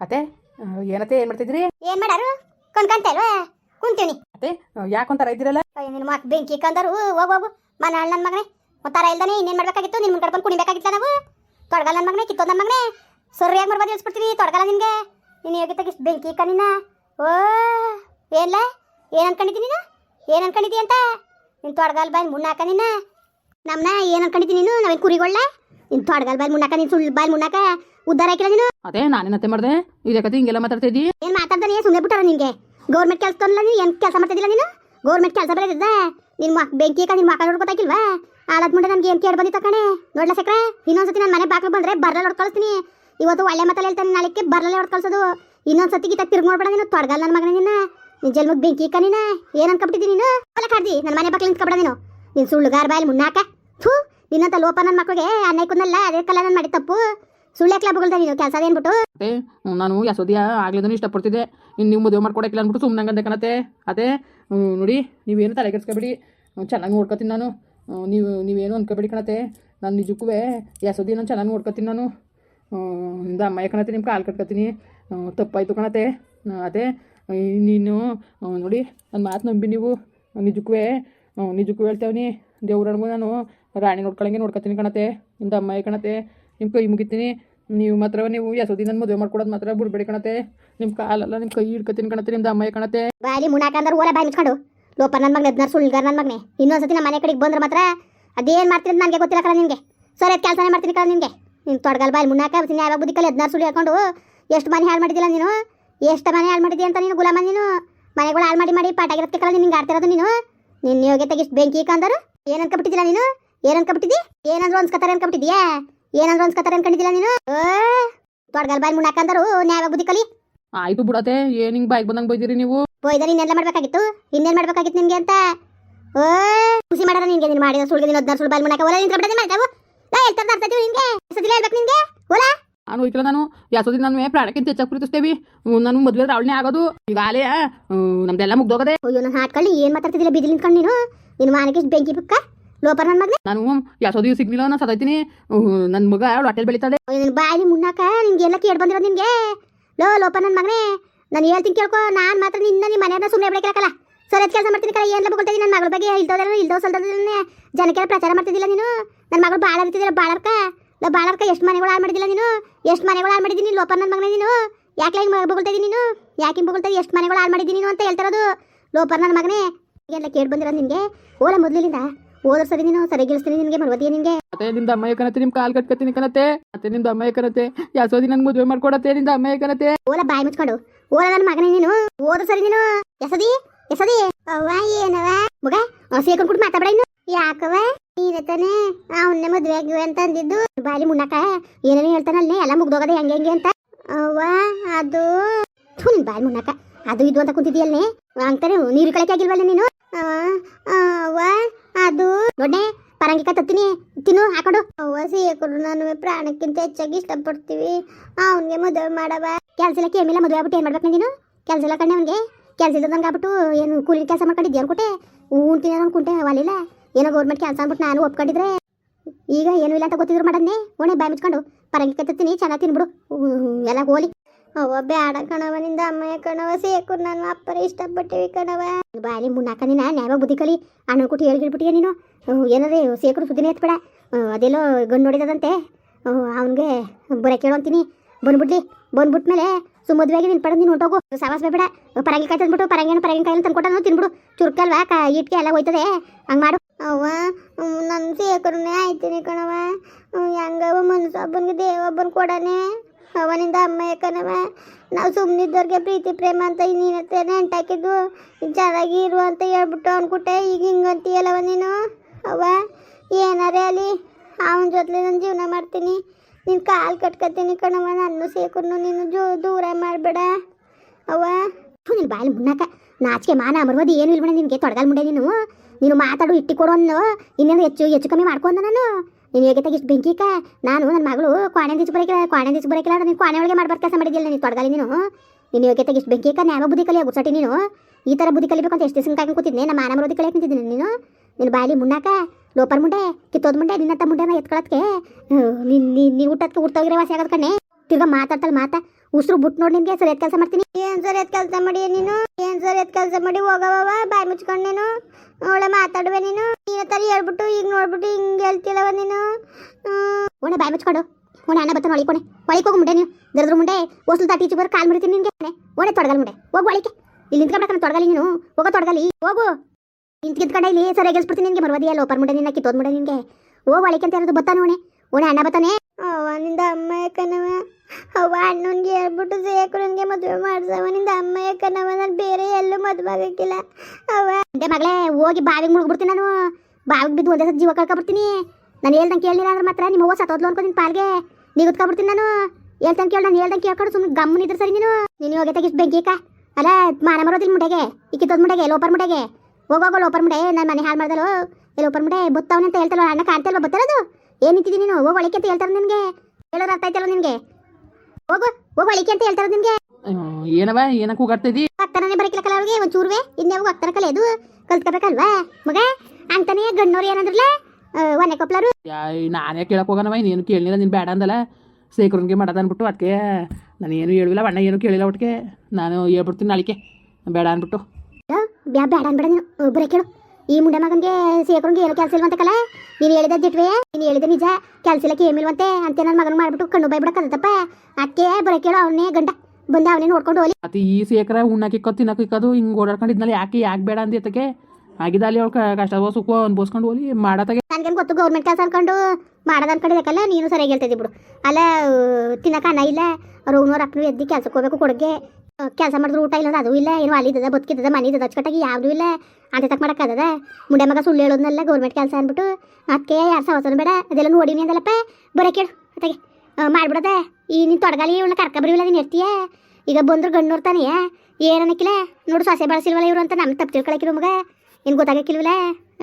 ಅತ್ತೆ ಏನತ್ತೆ ಏನ್ ಮಾಡ್ತಿದ್ರಿ? ಏನ್ ಮಾಡಾರು? ಕೊಂಡ್ಕಂತ ಇಲ್ವಾ? ಕುಂತೀವಿ ಅತ್ತೆ ಒಂಥರ ಇದ್ದೀರಲ್ಲ? ನಿನ್ನ ಮಕ್ ಬೆಂಕಿ ಕಂದರು. ಹೋಗು ಹೋಗು. ಮನ ನನ್ನ ಮಗನೇ. ಒಂಥರ ಇಲ್ದಾನೆ ಇನ್ನೇನ್ ಮಾಡ್ಬೇಕಾಗಿತ್ತು? ನಿನ್ ಮುಂದೆ ಕಡ್ಕೊಂಡು ಕುಣಿಬೇಕಾಗಿತ್ತ ನಾವು? ತೊಡಗಲ್ಲ ನನ್ನ ಮಗನೇ ಕಿತ್ತೋದ್ ನನ್ನ ಮಗನೇ. ಸೊರ್ರಿಯಾಗಿ ಮರ್ಬೋದು ಇಳಿಸ್ಬಿಡ್ತೀವಿ ತೊಡಗಲ್ಲ ನಿನ್ಗೆ. ನೀನು ಹೇಗೆ ತೆಗಿಸ್ ಬೆಂಕಿ ಕಣ್ಣಿನ ಓ ಏನ್ಲ? ಏನ್ ಅನ್ಕೊಂಡಿದ್ದೀನಿ ನೀನು? ಏನ್ ಅನ್ಕೊಂಡಿದ್ದೀಯ ಅಂತ? ನಿನ್ ತೊಡಗಲ್ ಬಾಯ್ ಮುನ್ನಾಕ ನಿನ್ನ. ನಮ್ಮನ್ನ ಏನ್ ಅನ್ಕೊಂಡಿದ್ದೀನಿ ನೀನು? ನಾವೇನು ಕುರಿಗೊಳ್ಳ? ನಿನ್ ತೊಡಗಲ್ ಬಾಯ್ ಮುನ್ನಾಕ ನಿನ್ ಸುಳ್ಳು ಬಾಯ್ ಮುನ್ನಾಕ ಉದ್ದಾರ ಹಾಕಿಲ್ಲ ನೀನು? ಅದೇ ನಾನೇನತ್ತೆ ಮಾಡಿದೆ? ಇದೇ ಕತೆ ಹಿಂಗೆಲ್ಲ ಮಾತಾಡ್ತಾ ಇದ್ದೀ ಏನ್ ಮಾತಾಡ್ತಾನೆ ಸುಮ್ಮನೆ ಬಿಟ್ಟಾರ ನಿನ್ಗೆ. ಗೌರ್ಮೆಂಟ್ ಕೆಲಸ ತೊಂದ್ರೆ ನೀನು? ಏನ್ ಕೆಲಸ ಮಾಡ್ತಿದ್ದಿಲ್ಲ ನೀನು? ಗೌರ್ಮೆಂಟ್ ಕೆಲಸ ಬೆಳೆದಿದ್ದ ನಿನ್ ಮಕ್ ಬೆಂಕಿ ಹಾಕ ನಿನ್ ಮಕ್ಕಳು ನೋಡ್ಕೊತಾಕಿಲ್ವಾ? ಆಲದ ಮುಂದೆ ನನ್ಗೆ ಏನ್ ಕೇಳಿ ಬಂದಿತ್ತ ಕಣೆ? ನೋಡ್ಲ ಸಕ್ರೆ ಇನ್ನೊಂದ್ಸತಿ ನನ್ನ ಮನೆ ಬಾಕ್ಲು ಬಂದ್ರೆ ಬರ್ಲಲ್ಲಿ ಹೊಡ್ ಕಳಿಸ್ತೀನಿ ಇವತ್ತು ಒಳ್ಳೆ ಮಾತಲ್ಲಿ ಹೇಳ್ತಾನೆ ನಾಳೆಕ್ಕೆ ಬರ್ಲಲ್ಲೇ ಹೊಡ್ ಕಳ್ಸೋದು ಇನ್ನೊಂದ್ಸತಿ ಗೀತ ತಿರ್ಗಿ ನೋಡ್ಬೇಡ ನೀನು. ತೊಡಗಲ್ಲ ನನ್ನ ಮಗನ ನಿನ್ನ. ನಿನ್ ಜನ್ಮಕ್ ಬೆಂಕಿ ಇಕ್ಕ ನೀನ. ಏನ್ ಅನ್ಕೊಬಿಟ್ಟಿದ್ದೀನಿ ನೀನು? ಒಳ್ಳೆ ಕಾಡ್ದಿ. ನನ್ನ ಮನೆ ಬಾಕ್ಲು ನಿಂತ್ಕೊಬೇಡ ನೀನು. ನೀನ್ ಸುಳ್ಳುಗಾರ ಬಾಯಲ್ಲಿ ಮುನ್ನಾಕ. ಥೂ ನಿನ್ನಂತ ಲೋಪ ನನ್ನ ಮಕ್ಕಳಿಗೆ ಅನ್ನ ಕುಂದಲ್ಲ ಅದೇ ಕಲ್ಲ ನಾನು ಮಾಡಿ ತಪ್ಪು. ಸುಳ್ಳೆ ಬಗಳ್ದ ನೀನು ಕೆಲಸ ಅದೇನ್ಬಿಟ್ಟು ನಾನು ಯಶೋದಿಯ ಆಗ್ಲಿಂದನೂ ಇಷ್ಟಪಡ್ತಿದ್ದೆ. ಇನ್ನು ನೀವು ಮದುವೆ ಮಾಡ್ಕೊಡಕ್ಕಿಲ್ಲ ಅಂದ್ಬಿಟ್ಟು ಸುಮ್ಮನೆ ಹಂಗಂದೆ ಕಣತ್ತೆ. ಅದೇ ನೋಡಿ, ನೀವೇನು ತಲೆ ಕೆಡ್ಸ್ಕೊಬೇಡಿ. ಚೆನ್ನಾಗಿ ನೋಡ್ಕೊತೀನಿ ನಾನು. ನೀವು, ನೀವೇನು ಅನ್ಕೋಬೇಡಿ ಕಣತ್ತೆ. ನಾನು ನಿಜಕ್ಕೂ ಯಶೋದಿ ನಾನು ಚೆನ್ನಾಗಿ ನೋಡ್ಕೊತೀನಿ ನಾನು. ನಿಮ್ದು ಇಂದ ಕಣತೆ ನಿಮ್ಮ ಕಾಲು ಕಟ್ಕೊತೀನಿ. ಕಣತೆ ತಪ್ಪಾಯ್ತು ಕಣತ್ತೆ. ಅದೇ ನೀನು ನೋಡಿ ನನ್ನ ಮಾತು ನಂಬಿ ನೀವು. ನಿಜಕ್ಕೂ ನಿಜಕ್ಕೂ ಹೇಳ್ತೇವನಿ. ದೇವ್ರನ್ಗೂ ನಾನು ರಾಣಿ ನೋಡ್ಕೊಳಂಗೆ ನೋಡ್ಕೊತೀನಿ ಕಣತ್ತೆ. ನಿಮ್ದು ಅಮ್ಮಯ್ಯ ಕಣತ್ತೆ. ನಿಮ್ಮ ಕೈ ಮುಗಿತೀನಿ. ನೀವು ಮಾತ್ರ ನೀವು ಯಶೋದಿ ನನ್ನ ಮದುವೆ ಮಾಡ್ಕೊಡೋದು ಮಾತ್ರ ಬಿಡ್ಬೇಡಿ ಕಣತೆ. ನಿಮ್ಮ ಕಾಲಲ್ಲ ನಿಮ್ಮ ಕೈ ಹಿಡ್ಕೊತೀನಿ ಕಣತೆ, ನಿಮ್ದು ಅಮ್ಮಯ್ಯ ಕಣತೆ. ಬಾಯಿ ಮುನಾಕಂದ್ರೆ ಓಲ ಬಾಯಿ ಮುಚ್ಕೊಂಡು. ಲೋಪ ನನ್ನ ಮಗನ ಎದ್ನಾರು ಸುಳ್ಗಾರ ನನ್ನ ಮಗ್ನೆ. ಇನ್ನೊಂದ್ಸತಿ ನಮ್ಮ ಮನೆ ಕಡೆಗೆ ಬಂದ್ರೆ ಮಾತ್ರ ಅದೇನು ಮಾಡ್ತೀನಿ ಅಂತ ನನಗೆ ಗೊತ್ತಿಲ್ಲ ಕಲ ನಿಮಗೆ. ಸರಿ, ಅದು ಕೆಲಸನೇ ಮಾಡ್ತೀನಿ ಕಲ ನಿಮಗೆ. ನೀನು ತೊಡಗಲ್ ಬಾಯಿ ಮುನ್ನಾಕ ಬರ್ತೀನಿ ಯಾವಾಗ ಬುದ್ಧಿ ಕಲಿ ಎದ್ನಾರು ಸುಳ್ಳು ಹಾಕೊಂಡು ಎಷ್ಟು ಮನೆ ಹಾಳು ಮಾಡಿದಿಲ್ಲ ನೀನು? ಎಷ್ಟು ಮನೆ ಹಾಳು ಮಾಡಿದ್ದಿ ಅಂತ ನೀನು ಗುಲಾಮ ನೀನು? ಮನೆಗಳು ಹಾಳು ಮಾಡಿ ಮಾಡಿ ಪಾಠಾಗಿರೋದಕ್ಕೆ ಕಲ ನಿನ್ಗೆ ಆಡ್ತಿರೋದು ನೀನು? ನಿನ್ನ ಯೋಗ್ಯತೆಗೆ ಇಷ್ಟು ಬೆಂಕಿ ಕಂದರು ಏನು ಅನ್ಕೊಬಿಟ್ಟಿದ್ದಿಲ್ಲ ನೀನು? ಏನು ಅನ್ಕೊಬಿಟ್ಟಿದ್ದಿ ಏನಂದ್ರು ಅನ್ಸ್ಕೊತಾರೆ ಅನ್ಕೊಬಿಟ್ಟಿದ್ಯಾ ಏನಂದ್ರು ಅನ್ಸ್ಕೊತಾರೆ ಅನ್ಕೊಂಡಿದ್ದಿಲ್ಲ ನೀನು? ತೊಡಗಲ್ ಬಾಯಿ ಮುನ್ನಾಕಂದರು ನ್ಯಾಯ ಬುದ್ಧಿ ಕಲಿ. ಆಯ್ತು ಬಿಡತ್ತೆ ಏನ್ ಹಿಂಗ್ ಬಾಯ್ಗೆ ಬಂದಂಗ್ ಬೈದಿರಿ ನೀವು? ಹೋಯ್ದಾರ ಇನ್ನೆಲ್ಲ ಮಾಡ್ಬೇಕಾಗಿತ್ತು? ಇನ್ನೇನ್ ಮಾಡ್ಬೇಕಾಗಿತ್ತು ನಿಮ್ಗೆ ಅಂತ? ಓ ಖುಷಿ ಮಾಡಾರ ನಿನ್ಗೆ ನೀನ್ ಮಾಡಿದ ಸುಳ್ಗೆ ನೀನು ಹದಿನಾರು ಸುಳ್ಳು ಬಾಯ್ ಮುನ್ನಾಕ ಒಲ ನಿಂತ್ರ ಬಿಡದೆ ಮಾಡ್ತಾವು? ಹೇಳ್ತಾರೆ ಅರ್ಥ ಆಯ್ತು ನಿನ್ಗೆ? ಸದಿಲ್ಲ ಹೇಳ್ಬೇಕು ನಿನ್ಗೆ? ಓಲ ನಾನು ಹೋಯ್ತಿಲ್ಲ ನಾನು. ಯಾಸೋದಿ ನಾನು ಪ್ರಾಣಕ್ಕಿಂತ ಹೆಚ್ಚಾಗಿ ಪ್ರೀತಿಸ್ತೇವಿ ನಾನು ಮದುವೆ ರಾವಣೆ ಆಗೋದು. ಈಗ ಆಲೇ ನಮ್ದೆಲ್ಲ ಮುಗ್ದೋಗದೆ. ಅಯ್ಯೋ ನಾನು ಹಾಟ್ಕೊಳ್ಳಿ ಏನ್ ಮಾತಾಡ್ತಿದ್ದಿಲ್ಲ ಬಿದ್ದಿ ನಿಂತ್ಕೊಂಡು ನೀನು? ನಿನ್ನ ಮಾನಕ್ಕೆ ಬೆಂಕಿ ಬುಕ್ಕ ಲೋಪರ್ ನನ್ನ ಮಗನೇ? ನಾನು ಯಾಸೋದಿ ಸಿಗ್ಲಿಲ್ಲ ನಾನು ಸದೈತೀನಿ ನನ್ನ ಮಗ ಹೊಟ್ಟೆಲ್ ಬೆಳೀತದೆ ನಿನ್ನ ಬಾಯಿ ಮುನ್ನಾಕ ನಿನ್ಗೆ ಎಲ್ಲ ಕೇಳಿ ಬಂದಿರೋದು ನಿನ್ಗೆ? ಲೋ ಲೋಪ ನನ್ನ ಮಗನೇ ನಾನು ಹೇಳ್ತೀನಿ ಕೇಳ್ಕೊ ನಾನು ಮಾತ್ರ ನಿನ್ನ ನಿಮ್ಮ ಮನೆಯನ್ನ ಸುಮ್ಮನೆ ಬಿಡಕ್ಕಾಗಲ್ಲ ಸರಿ ಕೆಲಸ ಮಾಡ್ತೀನಿ ಏನ್ ಬಗೊಳ್ತಿದ್ದೀನಿ ನನ್ನ ಮಗಳ ಬಗ್ಗೆ? ಇಲ್ದೋದಲ್ಲ ಇಲ್ದೋ ಸಲ್ದೋದನ್ನೇ ಜನಕ್ಕೆಲ್ಲ ಪ್ರಚಾರ ಮಾಡ್ತಿದ್ದಿಲ್ಲ ನೀನು? ನನ್ನ ಮಗಳು ಬಾಳ ಇರ್ತಿದ್ದಿಲ್ಲ ಬಾಳರ್ಕ ಲೋ ಬಾಳರ್ಕ ಎಷ್ಟು ಮನೆಗಳು ಹಾಳು ಮಾಡಿದಿಲ್ಲ ನೀನು? ಎಷ್ಟು ಮನೆಗಳು ಹಾಳು ಮಾಡಿದ್ದೀನಿ ಲೋಪ ನನ್ನ ಮಗನೇ ನೀನು? ಯಾಕೆ ಹಿಂಗೆ ಬಗೊಳ್ತಾ ನೀನು? ಯಾಕೆ ಹಿಂಗೆ ಬಗೊಳ್ತಾ ಎಷ್ಟು ಮನೆಗಳು ಹಾಳು ಮಾಡಿದ್ದೀನಿ ನೀನು ಅಂತ ಹೇಳ್ತಿರೋದು ಲೋಪರ್ ನನ್ನ ಮಗನೇ ಎಲ್ಲ ಕೇಳಿ ಬಂದಿರೋದು ನಿನಗೆ? ಓಲ ಮೊದಲಿನಿಂದ. ಓದ್ರ ಸರಿ ನೀನು ಸರಿ ಗಿಳಿಸ್ತೀನಿ ನಿನಗೆ ಮರ್ವದಿಯ ನಿನಗೆ. ಮತ್ತೆ ನಿಮ್ದು ಅಮ್ಮಯ್ಯ ಕಣತೆ ನಿಮ್ ಕಾಲ್ ಕಟ್ಕೊತೀನಿ ಕಣತೆ. ಮತ್ತೆ ನಿಮ್ದು ಅಮ್ಮಯ್ಯ ಕಣತೆ ಯಾಸೋದಿ ನನ್ ಮದುವೆ ಮಾಡ್ಕೊಡತ್ತೆ ನಿಮ್ದು ಅಮ್ಮಯ್ಯ ಕಣತೆ ಓಲ ಬಾಯಿ ಮುಚ್ಕೊಂಡು ಓಲ ನನ್ನ ಮಗನೇ ನೀನು. ಓದ ಸರಿ ನೀನು ಎಸದಿ ಎಸದಿ ಅವ್ವ ಏನವ ಮಗ ಸೇರ್ಕೊಂಡು ಕೂಡ ಮಾತಾಡ ಇನ್ನು. ಯಾಕವ ನೀನ ತಾನೆ ಅವನ್ನೇ ಮದ್ವೆ ಆಗಿವೆ ಅಂತ ಅಂದಿದ್ದು. ಬಾಲಿ ಮುನ್ನಕ ಏನೇನು ಹೇಳ್ತಾನಲ್ಲೇ ಎಲ್ಲ ಮುಗ್ದೋಗದೆ ಹೆಂಗೆ ಹೆಂಗೆ ಅಂತ. ಅವ್ವ ಅದು ಥು ನಿನ್ ಬಾಯಿ ಮುನ್ನಕ ಅದು ಇದು ಅಂತ ಕುಂತಿದ್ಯಲ್ಲೇ. ಅಂತಾನೆ ನೀರು ಕಳಕ್ಕೆ ಆಗಿಲ್ವಲ್ಲ ನೀನು? ಅವ, ಅವ್ವ ಅದು? ದೊಡ್ಡೆ, ಪರಂಗಿಕ ತತ್ತೀನಿ, ತಿನ್ನು, ಹಾಕೊಂಡು. ಅವ್ವ ಕೊಡು ನಾನು ಪ್ರಾಣಕ್ಕಿಂತ ಹೆಚ್ಚಾಗಿ ಇಷ್ಟಪಡ್ತೀವಿ. ಅವನಿಗೆ ಮದುವೆ ಮಾಡವ. ಕೆಲಸ ಇಲ್ಲ ಕೇಮಿಲ್ಲ ಮದುವೆ ಆಗ್ಬಿಟ್ಟು ಏನು ಮಾಡ್ಬೇಕು ನೀನು? ಕೆಲಸ ಇಲ್ಲ ಕಣ್ಣೆ ಅವನಿಗೆ. ಕೆಲಸ ಇಲ್ಲದಂಗೆ ಆಗ್ಬಿಟ್ಟು ಏನು ಕೂಲಿ ಕೆಲಸ ಮಾಡ್ಕೊಂಡಿದ್ದೆ ಅನ್ಕೊಟ್ಟೆ ಉಣ್ತೀನಿ ಅನ್ಕೊಂಡೆ ಅವಲಿಲ್ಲ ಏನೋ ಗೌರ್ಮೆಂಟ್ ಕೆಲಸ ಅಂದ್ಬಿಟ್ಟು ನಾನು ಒಪ್ಕೊಂಡಿದ್ರೆ. ಈಗ ಏನು ಇಲ್ಲ ಅಂತ ಗೊತ್ತಿದ್ರು ಮಾಡನ್ನೇ ಓಣೆ, ಬಾಯ್ ಮುಚ್ಕೊಂಡು. ಪರಂಗಿ ಕತ್ತೀನಿ ಚೆನ್ನಾಗಿ ತಿನ್ಬಿಡು. ಎಲ್ಲ ಹೋಲಿ. ಅವ್ವ ಬ್ಯಾಡ ಕಣವ ನಿಂದ ಅಮ್ಮಯ್ಯ ಕಣವ ಸೇಕು ನಾನು ಅಪ್ಪರ ಇಷ್ಟಪಟ್ಟಿವಿ ಕಣವ ಬಾಲಿ ಮುನ್ನಾಕ ನೀನ ನ್ಯಾಯ ಬುದ್ಧಿ ಕಲಿ ಅಣ್ಣ ಕುಟ್ಟಿ ಹೇಳ್ಬಿಟ್ಟಿಯ ನೀನು? ಏನಾದ್ರೆ ಸೇಕರು ಸುದ್ದಿನೇ ಎತ್ಬೇಡ. ಅದೆಲ್ಲೋ ಗಂಡು ನೋಡಿದದಂತೆ. ಅವನಿಗೆ ಬರ ಕೇಳೋಂತೀನಿ ಬಂದ್ಬಿಡ್ಲಿ ಬಂದ್ಬಿಟ್ಮೇಲೆ ಸುಮ್ಮದ್ವೆಗೆ ನಿನ್ ಪಡೆದು ನೀನು ಹೊಂಟೋಗು ಸಾವಾಸ ಬೇಡ ಪರಂಗಿ ಕಾಯಿ ತಂದ್ಬಿಟ್ಟು ಪರಂಗಿನ ಪರಂಗಿ ಕಾಯಿ ತಂದ್ಕೊಟ್ಟ ತಿನ್ಬಿಡು. ಚುರುಕಲ್ವಾ ಕಾ, ಇಟ್ಕೆ ಎಲ್ಲ ಹೋಯ್ತದೆ. ಹಂಗೆ ಮಾಡು. ಅವ್ವ ನನ್ನ ಸೇಕರನ್ನೇ ಆಯ್ತೀನಿ ಕಣವ ಹೆಂಗವ ಮನ್ಸು, ಒಬ್ಬನಿಗೆ ದೇವೊಬ್ಬನ ಕೊಡನೆ. ಅವನಿಂದ ಅಮ್ಮ ಯಾಕನವ, ನಾವು ಸುಮ್ಮನಿದ್ದವ್ರಿಗೆ ಪ್ರೀತಿ, ಪ್ರೇಮ ಅಂತ ನೀನತ್ತೆ ನೆಂಟಾಕಿದ್ದು ಚೆನ್ನಾಗಿ ಇರು ಅಂತ ಹೇಳ್ಬಿಟ್ಟು ಅನ್ಕೊಟ್ಟೆ ಈಗ ಹಿಂಗಂತೀಯಲ್ಲವ ನೀನು? ಅವ ಏನಾರೇ ಅಲ್ಲಿ, ಅವನ ಜೊತೆ ನಾನು ಜೀವನ ಮಾಡ್ತೀನಿ. ನಿನ್ನ ಕಾಲು ಕಟ್ಕೊತೀನಿ ಕಣವ ನನ್ನ ಸೇಕುನು ನೀನು ಜೋ, ದೂರ ಮಾಡಬೇಡ. ಅವ ನೀನು ಬಾಯಲ್ಲಿ ಮುನ್ನಾಕ ನಾಚಿಕೆ ಮಾನ ಮರ್ವದಿ ಏನು ಇಲ್ವಣ ನಿನಗೆ, ತೊಡಗಲ್ ಮುಂಡೆ ನೀನು. ನೀನು ಮಾತಾಡು ಇಟ್ಟಿ ಕೊಡು ಅನ್ನೋ ಇನ್ನೇನು ಹೆಚ್ಚು ಹೆಚ್ಚು ಕಮ್ಮಿ ಮಾಡ್ಕೊಂಡ ನಾನು. ನೀನು ಹೇಗೆ ತೆಗಿಷ್ಟು ಬೆಂಕಿಕ ನಾನು ನನ್ನ ಮಗಳು ಕ್ವಾಣೆ ದಿಸ್ ಬರಕಿಲ್ಲ ಕ್ವಾಣೆ ದಿಸ್ ಬರಕಿಲ್ಲ ನೀನು ಕ್ವಾಣೆ ಒಳಗೆ ಮಾಡ್ಬಾರ್ದು ಕೆಲಸ ಮಾಡಿದ್ದಿಲ್ಲ ನೀನು ತೊಡಗಲಿ ನೀನು? ನೀನು ಹೇಗೆ ತೆಗಿಷ್ಟು ಬೆಂಕಿಕ ನ್ಯಾವ ಬುದ್ಧಿ ಕಲಿಯ ಗುಡ್ಸಟಿ ನೀನು? ಈ ಥರ ಬುದ್ಧಿ ಕಲಿಬೇಕು ಅಂತ ಎಷ್ಟು ದಿವಸ ಕಾಯ್ಕೊಂಡು ಕೂತಿದ್ದೆ ನಮ್ಮ ಮಾನ ಮರೋದಿ ಕಲಿಯಕ್ಕೆ ನಿಂತಿದ್ದೀನಿ ನೀನು. ನಿನ್ನ ಬಾಯಲ್ಲಿ ಮುನ್ನಾಕ ಲೋಪರ್ ಮುಂಡೆ, ಕಿತ್ತೋದ್ ಮುಂಡೆ, ನಿನ್ನತ್ತ ಮುಂಡೆನ ಎತ್ಕೊಳತ್ಕೆ. ನೀನು ನೀನು ಊಟಕ್ಕೆ ಊಟೋಗಿರೋ ವಾಸಿ ಆಗೋದ್ ಕಣ್ಣೆ. ತಿರ್ಗಾ ಮಾತಾಡ್ತಲ್ಲ ಮಾತಾ ಉಸಿರು ಬಿಟ್ಟು ನೋಡಿ ನಿಮಗೆ ಸರಿಯಾದ ಕೆಲಸ ಮಾಡ್ತೀನಿ? ಏನ್ ಸರಿಯಾದ ಕೆಲಸ ಮಾಡಿ ನೀನು? ಏನ್ ಸರಿಯಾದ ಕೆಲಸ ಮಾಡಿ ಹೋಗವ ಬಾಯ್ ಮುಚ್ಕೊಂಡು ನೀನು? ಒಳ್ಳೆ ಮಾತಾಡುವೆ ನೀನು? ನೀನ ತರ ಹೇಳ್ಬಿಟ್ಟು ಈಗ ನೋಡ್ಬಿಟ್ಟು ಹಿಂಗೆ ಹೇಳ್ತಿಲ್ಲವ ನೀನು? ಒಳ್ಳೆ ಬಾಯ್ ಮುಚ್ಕೊಂಡು. ಒಳ್ಳೆ ಅಣ್ಣ ಬತ್ತಾನ ಒಳಿಕೊಣೆ ಒಳಿಗೆ ಹೋಗು ಮುಂಡೆ ನೀನು. ದರ್ದ್ರ ಮುಂಡೆ. ಹೊಸಲು ತಾಟಿ ಬರ್ ಕಾಲ್ ಮುರಿತೀನಿ ನಿನ್ಗೆ ಒಳ್ಳೆ ತೊಡಗಲ್ ಮುಂಡೆ. ಹೋಗು ಒಳಿಕೆ ಇಲ್ಲಿ ನಿಂತ್ಕೊಂಡ್ಬೇಕಂತ ತೊಡಗಲಿ ನೀನು? ಹೋಗೋ ತೊಡಗಲಿ ಹೋಗು. ನಿಂತ್ ಕಿತ್ಕೊಂಡ ಇಲ್ಲಿ ಸರಿಯಾಗಿ ಗೆಲ್ಸ್ಬಿಡ್ತೀನಿ ನಿನ್ಗೆ ಅಲ್ಲ ಲೋಪರ್ ಮುಂಡೆ ನಿನ್ನ, ಕಿತ್ತೋದ್ ಮುಂಡೆ ನಿನ್ಗೆ. ಹೋಗು ಒಳಿಕೆ ಅಂತ ಇರೋದು ಬತ್ತಾನ ಓಣೆ ಓಣೆ, ಅಣ್ಣ ಬತ್ತಾನೆ ನಿಂದ ಅಮ್ಮ ಯಾಕನವ ಅವ್ವ ಅಣ್ಣನ್ಗೆ ಹೇಳ್ಬಿಟ್ಟು ಸೇಕುರನ್ಗೆ ಮದುವೆ ಮಾಡ್ಸವನಿಂದ ಅಮ್ಮ ಯಾಕನವ ಬೇರೆ ಎಲ್ಲೂ ಮದುವೆ ಆಗಕ್ಕಿಲ್ಲ ಅವ ಅದೇ ಮಗಳೇ, ಹೋಗಿ ಬಾವಿಗೆ ಮುಳುಗ್ಬಿಡ್ತೀನಿ ನಾನು. ಬಾವಿಗೆ ಬಿದ್ದು ಒಂದೇ ಸತಿ ಜೀವ ಕಳ್ಕೊಬಿಡ್ತೀನಿ. ನಾನು ಹೇಳ್ದಂಗೆ ಕೇಳಿಲ್ಲ ಅಂದ್ರೆ ಮಾತ್ರ ನಿಮ್ಮ ಅವ್ವ ಸತ್ತೋದ್ಲು ಅನ್ಕೊ ನಿನ್ನ ಪಾಲ್ಗೆ. ನಿಗುತ್ಕೊಬಿಡ್ತೀನಿ ನಾನು. ಹೇಳ್ದಂಗೆ ಕೇಳಿ, ನಾನು ಹೇಳ್ದಂಗೆ ಕೇಳ್ಕೊಂಡು ಸುಮ್ಮನೆ ಗಮ್ಮನಿದ್ರೆ ಸರಿ ನೀನು. ನೀನು ಹೋಗಿ ತೆಗಿಸ್ ಬೆಂಕಿಕ ಅಲ್ಲ, ಮಾನ ಮರೋದಿಲ್ಲ ಮುಡೆಗೆ ಇಕ್ಕಿತ್ತೋದ್ ಮುಡೆಗೆ ಲೋಪರ್ ಮುಡೆಗೆ ಹೋಗೋಗೋ ಲೋಪರ್ ಮುಡೆ ನಾನು ಮನೆ ಹಾಳು ಎಲ್ಲಿ ಲೋಪರ್ ಮುಡೆ ಬತ್ತವನೆ ಅಂತ ಹೇಳ್ತಲ್ಲ ಅಣ್ಣ ಕಾಣ್ತಲ್ವ ಬತ್ತರದು ಏನ್ ನೀನು? ಹೋಗೋ ಒಳಕ್ಕೆ ಅಂತ ಹೇಳ್ತಾರೆ ನಿನಗೆ. ಹೇಳೋರು ಅರ್ಥ ಆಯ್ತಲ್ಲ ನಿನಗೆ? ಹೋಗು ಹೋಗು ಅಳಿಕೆ ಅಂತ ಹೇಳ್ತಾರೆ ನಿಮ್ಗೆ. ಏನವ ಏನಕ್ಕೆ ಹೋಗಾಡ್ತಾ ಇದ್ದಿ ಅಕ್ಕನೇ ಬರಕಿಲ್ಲ ಅವ್ರಿಗೆ ಒಂದು ಚೂರುವೆ. ಇನ್ಯಾವ ಅಕ್ಕನ ಕಲೆ ಅದು? ಕಲ್ತ್ಕೋಬೇಕಲ್ವಾ? ಮಗ ಅಂತಾನೆ ಗಣ್ಣವ್ರು ಏನಂದ್ರಲ್ಲ ಒನೆ ಕೊಪ್ಲರು. ನಾನೇ ಕೇಳಕ್ಕೆ ಹೋಗೋಣವ ನೀನು ಕೇಳಿಲ್ಲ ನೀನು ಬೇಡ ಅಂದಲ್ಲ. ಸೇಕರನ್ಗೆ ಮಾಡೋದು ಅಂದ್ಬಿಟ್ಟು ಅದಕ್ಕೆ ನಾನು ಏನು ಹೇಳಿಲ್ಲ ಅಣ್ಣ ಏನು ಕೇಳಿಲ್ಲ ಒಟ್ಟಿಗೆ ನಾನು ಹೇಳ್ಬಿಡ್ತೀನಿ ನಾಳಿಕೆ ಬೇಡ ಅಂದ್ಬಿಟ್ಟು. ಬೇಡ ಅನ್ಬೇಡ ನೀನು ಒಬ್ಬರೇ ಕೇಳು. ಈ ಮುಂಡೆ ಮಗನಿಗೆ ಸೇಕರಂಗೆ ಏನು ಕೆಲಸ ಇಲ್ವಂತಕಲ್ಲ ನೀನು ಹೇಳಿದ ಜಿಟ್ವೆ ನೀನು ಹೇಳಿದ ನಿಜ ಕೆಲಸ ಇಲ್ಲ ಮತ್ತೆ ಅಂತ ನನ್ನ ಮಗನ ಮಾಡ್ಬಿಟ್ಟು ಕಣ್ಣು ಬೈ ಬಿಡಕ್ಕತ್ತಪ್ಪ ಅಕ್ಕೆ ಬರೋ ಕೇಳು ಅವನೇ ಗಂಡ. ಬಂದ ಅವನೇ ನೋಡ್ಕೊಂಡು ಹೋಗ್ಲಿ ಅತಿ ಈ ಸೇಕರ ಉಣ್ಣಕ್ಕಿಕ್ಕೋ ತಿನ್ನಕ್ಕಿಕ್ಕದು ಹಿಂಗೆ ಓಡಾಡ್ಕೊಂಡಿದ್ನಲ್ಲ ಯಾಕೆ ಯಾಕೆ ಬೇಡ ಅಂದಿತ್ತಕ್ಕೆ ಆಗಿದ ಅಲ್ಲಿ ಅವಳು ಕಷ್ಟ ಸುಖ ಅನ್ಬೋಸ್ಕೊಂಡು ಹೋಗಿ ಮಾಡತ್ತಾಗೆ. ನನಗೆ ಗೊತ್ತು ಗೌರ್ಮೆಂಟ್ ಕೆಲಸ ಅನ್ಕೊಂಡು ಮಾಡೋದು ಅನ್ಕೊಂಡಿದ್ದಕ್ಕಲ್ಲ ನೀನು ಸರಿಯಾಗಿ ಹೇಳ್ತಿದ್ದಿ ಬಿಡು. ಅಲ್ಲ ತಿನ್ನಕ ಅನ್ನ ಇಲ್ಲ ರೌನೋರ್ ಅಕ್ಕನೂ ಎದ್ದು ಕೆಲಸಕ್ಕೆ ಹೋಗ್ಬೇಕು ಕೊಡಗೆ. ಕೆಲಸ ಮಾಡಿದ್ರು ಊಟ ಇಲ್ಲ ಅದು ಇಲ್ಲ, ಏನು ಅಲ್ಲಿದ್ದದ ಬದುಕಿದ್ದದ, ಮನೆ ಇದ್ದದ, ಅಚ್ಚುಕಟ್ಟಾಗಿ ಯಾವುದೂ ಇಲ್ಲ. ಅಂತ ತಕ್ಕ ಮಾಡಕ್ಕದ ಮುಂಡೆ ಮಗ ಸುಳ್ಳು ಹೇಳೋದ್ನಲ್ಲ ಗೌರ್ಮೆಂಟ್ ಕೆಲಸ ಅಂದ್ಬಿಟ್ಟು ಅದಕ್ಕೆ ಯಾರು ಸವಸನ ಬೇಡ, ಅದೆಲ್ಲ ನೋಡಿನಿ ಅಂದಲ್ಲಪ್ಪ, ಬರೇ ಕೇಳು, ಅತ್ತಾಗೆ. ಮಾಡ್ಬಿಡದೆ. ಈ ನೀನು ತೊಡಗಾಲಿ, ಇವಳನ್ನ ಕರ್ಕ ಬರೀವಿಲ್ಲ ನೀನು ಇರ್ತೀಯ ಈಗ ಬಂದ್ರು ಗಂಡು ನೋಡ್ತಾನೆಯ ಅನ್ನಕ್ಕಿಲ್ಲ ನೋಡು ಸೊಸೆ ಬಳಸಿಲ್ವಲ್ಲ ಇವರು ಅಂತ ನಮ್ಮ ತಪ್ಪು ತಿಳ್ಕೊಳಕಿರೋ ಮಗ. ಏನು ಗೊತ್ತಾಗಕ್ಕಿಲ್ವಲ್ಲ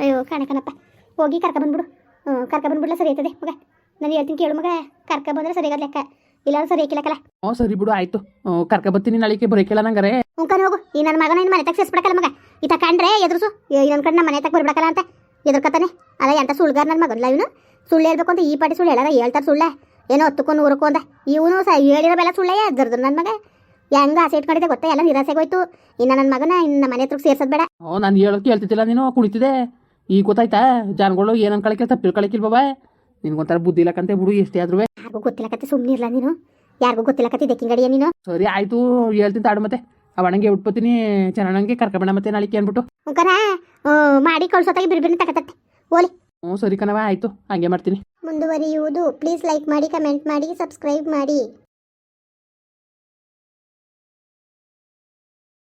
ಅಯ್ಯೋ ಕಾಣಕನಪ್ಪ ಹೋಗಿ ಕರ್ಕ ಬಂದ್ಬಿಡು. ಕರ್ಕ ಬಂದ್ಬಿಡ್ಲ, ಸರಿ ಐತದೆ ಮಗ. ನಾನು ಹೇಳ್ತೀನಿ ಕೇಳು ಮಗ, ಕರ್ಕ ಬಂದ್ರೆ ಸರಿಯಾದ ಲೆಕ್ಕ. ಇಲ್ಲ ಸರಿ ಹಾಕಿಲ್ಲಕಲ್ಲ ಹ್ಞೂ ಸರಿ ಬಿಡು ಆಯ್ತು. ಕರ್ಕ ಬರ್ತೀನಿ ನಳಿಕೆ ಬರೋಕಿಲ್ಲ ನಂಗಾರೆ. ಉಂಕನ ಹೋಗು ಈ ನನ್ನ ಮಗನ ಇನ್ನು ಮನೆ ತಗ ಸೇರಿಸ್ಬಿಡಕಲ್ಲ ಮಗ. ಈತ ಕಂಡ್ರೆ ಎದುರಿಸು. ಇನ್ನೊಂದ್ ಕಡೆ ನಮ್ಮ ಮನೆ ತಗ ಬರ್ಬಿಡಕಲ್ಲ ಅಂತ ಎದುರ್ಕತಾನೆ ಅಲ್ಲ ಎಂತ ಸುಳ್ಗಾರ ನನ್ನ ಮಗನ್ ಇವನು? ಸುಳ್ಳು ಹೇಳ್ಬೇಕು ಅಂತ ಈ ಪಾಟಿ ಸುಳ್ಳು ಹೇಳಾರ ಹೇಳ್ತಾರೆ ಸುಳ್ಳೆ. ಏನೋ ಹೊತ್ತುಕೊಂಡು ನೂರಕ್ಕೂ ಅಂದ. ಇವನು ಸ ಹೇಳಿರೋ ಬೆಲ್ಲ ಸುಳ್ಳೆ ಎದ್ರದ್ದು ನನ್ನ ಮಗ. ಹೆಂಗ ಆಸೆ ಇಟ್ಕೊಂಡಿದ್ದೆ ಗೊತ್ತ ಎಲ್ಲ ನಿರಾಸೆಗೋಯ್ತು ಇನ್ನ ನನ್ನ ಮಗನ ಇನ್ನು ಮನೆ ಹತ್ರ ಸೇರ್ಸದ್ ಬೇಡ. ಹ್ಞೂ ನಾನು ಹೇಳೋಕೆ ಹೇಳ್ತಿದ್ದಿಲ್ಲ ನೀನು ಕುಳಿತಿದೆ ಈಗ ಗೊತ್ತಾಯ್ತಾ? ಜನಗಳು ಏನು ಅನ್ಕೊಳಕ್ಕೆ ತಪ್ಪಿಲ್ ಬಾಬಾ ನಿನ್ಗೊಂಥರ ಬುದ್ಧಿ ಇಲ್ಲಕಂತೆ ಬಿಡು ಎಷ್ಟೇ ಆದ್ರೂ ಯಾರಿಗೂ ಗೊತ್ತಿಲ್ಲ ಕತ್ತೆ ಸುಮ್ಮನೆ ಇರಲ್ಲ ನೀನು. ಯಾರಿಗೂ ಗೊತ್ತಿಲ್ಲ ಕತ್ತೆ ದೆಕ್ಕಿಂಗಡಿಯ ನೀನು. ಸರಿ ಆಯ್ತು ಹೇಳ್ತೀನಿ ತಾಡು ಮತ್ತೆ. ಅವಣಂಗೆ ಉಟ್ಕೋತೀನಿ ಚೆನ್ನಾಗಿ ಕರ್ಕಬಣ ಮತ್ತೆ ನಾಳಿಕೆ ಅಂದ್ಬಿಟ್ಟು. ಉಂಕನ ಮಾಡಿ ಕಳ್ಸೋತಾಗಿ ಬಿರ್ಬಿರ್ನ ತಗತತ್ತೆ ಓಲಿ. ಹ್ಞೂ ಸರಿ ಕಣವ ಆಯ್ತು ಹಂಗೆ ಮಾಡ್ತೀನಿ. ಮುಂದುವರಿಯುವುದು. ಪ್ಲೀಸ್ ಲೈಕ್ ಮಾಡಿ ಕಮೆಂಟ್ ಮಾಡಿ ಸಬ್ಸ್ಕ್ರೈಬ್ ಮಾಡಿ.